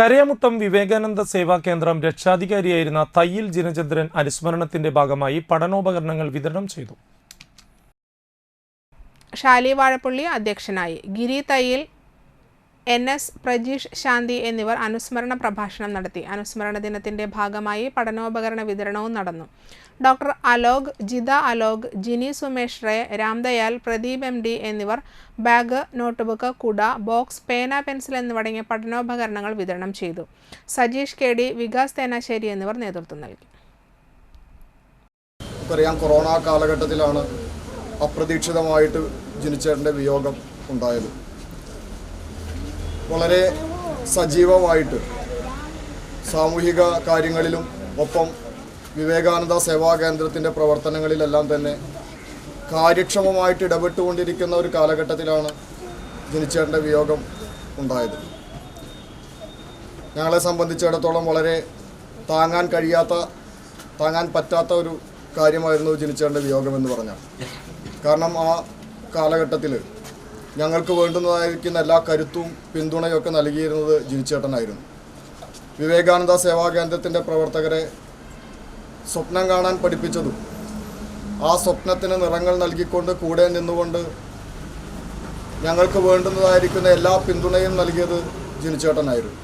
കരയമുട്ടം വിവേകാനന്ദ സേവാ കേന്ദ്രം രക്ഷാധികാരിയായിരുന്ന തയ്യിൽ ജിനചന്ദ്രൻ അനുസ്മരണത്തിന്റെ ഭാഗമായി പഠനോപകരണങ്ങൾ വിതരണം ചെയ്തു. ഷാലി വാഴപ്പള്ളി അധ്യക്ഷനായി. ഗിരി തയ്യിൽ എൻ എസ് പ്രജീഷ് ശാന്തി എന്നിവർ അനുസ്മരണ പ്രഭാഷണം നടത്തി. അനുസ്മരണ ദിനത്തിന്റെ ഭാഗമായി പഠനോപകരണ വിതരണവും നടന്നു. Doctor Alok Jitha Alok Jini Sumesh Ray Ramdayal Pradeep M D എന്നിവർ ബാഗ് നോട്ട്ബുക്ക് കുട ബോക്സ് പേന പെൻസിൽ എന്നിവടങ്ങിയ പഠനോപകരണങ്ങൾ വിതരണം ചെയ്തു. സജീഷ് കെ ഡി വികാസ് തേനാശ്ശേരി എന്നിവർ നേതൃത്വം നൽകി. നമുക്കറിയാം കൊറോണ കാലഘട്ടത്തിലാണ് അപ്രതീക്ഷിതമായിട്ട് ജിനിച്ചേട്ടന്റെ വിയോഗം ഉണ്ടായത്. വളരെ സജീവമായിട്ട് സാമൂഹിക കാര്യങ്ങളിലും ഒപ്പം വിവേകാനന്ദ സേവാ കേന്ദ്രത്തിന്റെ പ്രവർത്തനങ്ങളിലെല്ലാം തന്നെ കാര്യക്ഷമമായിട്ട് ഇടപെട്ടുകൊണ്ടിരിക്കുന്ന ഒരു കാലഘട്ടത്തിലാണ് ജനിച്ചേട്ടന്റെ വിയോഗം ഉണ്ടായത്. ഞങ്ങളെ സംബന്ധിച്ചിടത്തോളം വളരെ താങ്ങാൻ കഴിയാത്ത താങ്ങാൻ പറ്റാത്ത ഒരു കാര്യമായിരുന്നു ജനിച്ചേട്ടന്റെ വിയോഗം എന്ന് പറഞ്ഞാൽ. കാരണം ആ കാലഘട്ടത്തിൽ ഞങ്ങൾക്ക് വേണ്ടുന്നതായിരിക്കുന്ന എല്ലാ കരുത്തും പിന്തുണയും ഒക്കെ നൽകിയിരുന്നത് ജിനിച്ചേട്ടനായിരുന്നു. വിവേകാനന്ദ സേവാ കേന്ദ്രത്തിന്റെ പ്രവർത്തകരെ സ്വപ്നം കാണാൻ പഠിപ്പിച്ചതും ആ സ്വപ്നത്തിന് നിറങ്ങൾ നൽകിക്കൊണ്ട് കൂടെ നിന്നുകൊണ്ട് ഞങ്ങൾക്ക് വേണ്ടുന്നതായിരിക്കുന്ന എല്ലാ പിന്തുണയും നൽകിയത് ജിനിച്ചേട്ടനായിരുന്നു.